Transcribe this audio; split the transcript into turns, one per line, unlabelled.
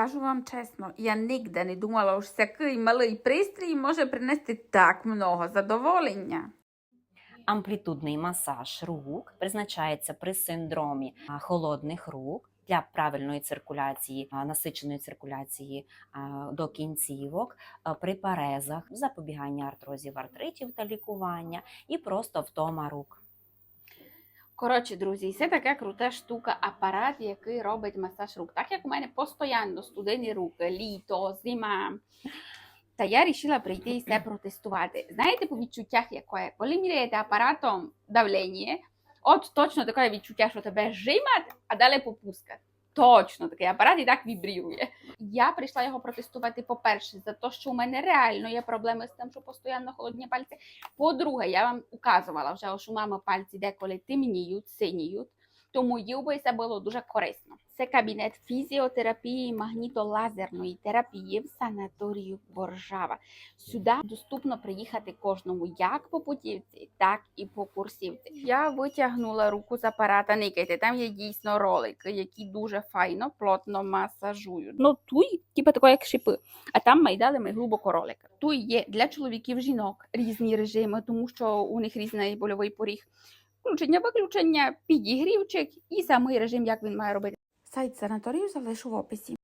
Скажу вам чесно, я ніде не думала, що такий малий пристрій може принести так много задоволення.
Амплітудний масаж рук призначається при синдромі холодних рук для правильної циркуляції, насиченої циркуляції до кінцівок, при парезах, запобігання артрозів, артритів та лікування і просто втома рук.
Коротше, друзі, це така крута штука, апарат, який робить масаж рук. Так як у мене постійно студені руки, літо, зима. Та я вирішила прийти і це протестувати. Знаєте, по відчуттях яке? Коли міряєте апаратом давлення, от точно таке відчуття, що тебе жимать, а далі попускать. Точно такий апарат і так вібрірує. Я прийшла його протестувати, по-перше, за те, що у мене реально є проблеми з тим, що постійно холодні пальці. По-друге, я вам указувала вже, що у мами пальці деколи темніють, синіють, тому це було дуже корисно. Це кабінет фізіотерапії магнітолазерної терапії в санаторію Боржава. Сюди доступно приїхати кожному як по путівці, так і по курсівці. Я витягнула руку з апарата. Никайте, там є дійсно ролики, які дуже файно, плотно масажують. Ну тут, типу тако, як шипи. А там ми дали ми глибоко ролик. Тут є для чоловіків жінок різні режими, тому що у них різний больовий поріг. Включення, виключення, підігрівчик і самий режим, як він має робити. Сайт санаторію залишу в описі.